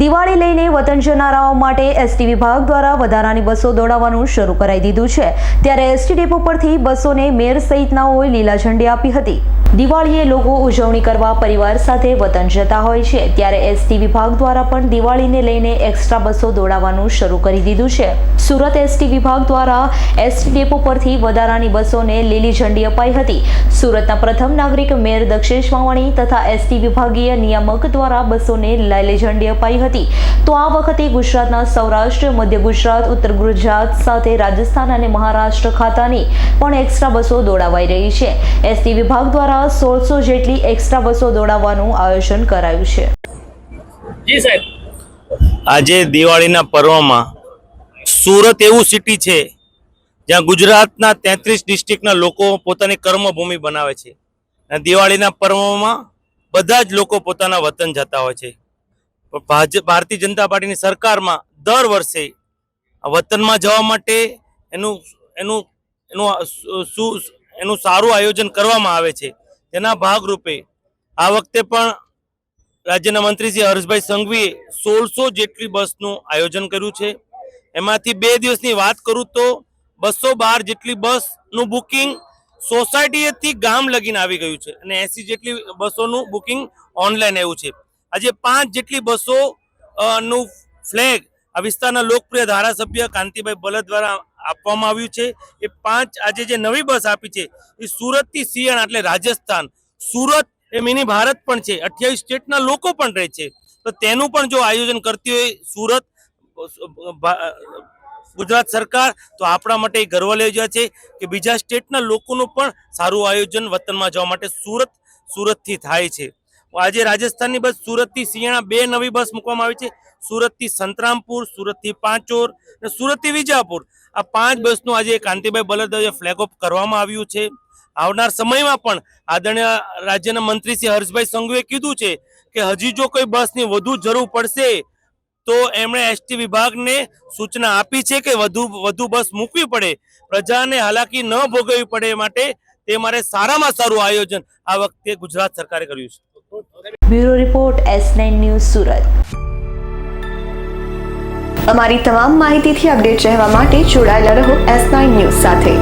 દિવાળી લઈને વતન જનારાઓ માટે એસટી વિભાગ દ્વારા વધારાની બસો દોડાવવાનું શરૂ કરાઈ દીધું છે. ત્યારે એસટી ડેપો પરથી બસોને મેયર સહિતનાઓએ લીલા ઝંડી આપી હતી. દિવાળીએ લોકો ઉજવણી કરવા પરિવાર સાથે વતન જતા હોય છે. ત્યારે એસટી વિભાગ દ્વારા પણ દિવાળીને લઈને એક્સ્ટ્રા બસો દોડાવવાનું શરૂ કરી દીધું છે. સુરત એસટી વિભાગ દ્વારા એસટી ડેપો પરથી વધારાની બસોને લીલી ઝંડી અપાઈ હતી. સુરતના પ્રથમ નાગરિક મેયર દક્ષેશ વાવાણી તથા એસટી વિભાગીય નિયામક દ્વારા બસોને લીલી ઝંડી અપાઈ હતી. તો આ વખતે ગુજરાતના સૌરાષ્ટ્ર મધ્ય ગુજરાત ઉત્તર ગુજરાત સાથે રાજસ્થાન અને મહારાષ્ટ્ર ખાતાની પણ એક્સ્ટ્રા બસો દોડાવાઈ રહી છે. એસટી વિભાગ દ્વારા સોળસો જેટલી એક્સ્ટ્રા બસો દોડાવવાનું આયોજન કરાયું છે. જી સાહેબ. આજે દિવાળીના પર્વમાં સુરત એવું સિટી છે જ્યાં ગુજરાતના તેત્રીસ ડિસ્ટ્રિક્ટના લોકો પોતાની કર્મભૂમિ બનાવે છે. અને દિવાળીના પર્વમાં બધા જ લોકો પોતાના વતન જતા હોય છે. ભારતીય જનતા પાર્ટીની સરકારમાં દર વર્ષે વતનમાં જવા માટે એનું એનું એનું સુ- એનું સારું આયોજન કરવામાં આવે છે. તેના ભાગરૂપે આ વખતે પણ રાજ્યના મંત્રી શ્રી હર્ષભાઈ સંઘવીએ સોળસો જેટલી બસનું આયોજન કર્યું છે. એમાંથી બે દિવસની વાત કરું તો બસો બાર જેટલી બસનું બુકિંગ સોસાયટીએથી ગામ લગીને આવી ગયું છે અને એસી જેટલી બસોનું બુકિંગ ઓનલાઈન આવ્યું છે. આજે પાંચ જેટલી બસો નું ફ્લેગ આ વિસ્તારના લોકપ્રિય ધારાસભ્ય કાંતિભાઈ બલદ દ્વારા આપવામાં આવ્યું છે. એ પાંચ આજે જે નવી બસ આપી છે, એ સુરતથી સિયણ એટલે રાજસ્થાન. સુરત એ મિની ભારત પણ છે, અઠ્યાવીસ સ્ટેટના લોકો પણ રહે છે. તો તેનું પણ જો આયોજન કરતી હોય સુરત ગુજરાત સરકાર, તો આપણા માટે એ ગર્વ લઈ જાય છે કે બીજા સ્ટેટના લોકોનું પણ સારું આયોજન વતનમાં જવા માટે સુરત, સુરતથી થાય છે. આજે રાજસ્થાનની બસ સુરતથી સિયાણા બે નવી બસ મૂકવામાં આવી છે. સુરતથી સંતરામપુર, સુરતથી પાંચોર અને સુરતથી વિજાપુર. આ પાંચ બસનું આજે કાંતિભાઈ બલદ ફ્લેગ ઓફ કરવામાં આવ્યું છે. આવનાર સમયમાં પણ આદરણીય રાજ્યના મંત્રી શ્રી હર્ષભાઈ સંઘુએ કીધું છે કે હજી જો કોઈ બસની વધુ જરૂર પડશે, તો એમણે એસટી વિભાગને સૂચના આપી છે કે વધુ વધુ બસ મૂકવી પડે. પ્રજાને હાલાકી ન ભોગવવી પડે માટે તે મારે સારામાં સારું આયોજન આ વખતે ગુજરાત સરકારે કર્યું છે. Bureau report S nine news Surat. અમારી તમામ માહિતીથી અપડેટ રહેવા માટે જોડાયેલા રહો એસ નાઇન ન્યૂઝ સાથે.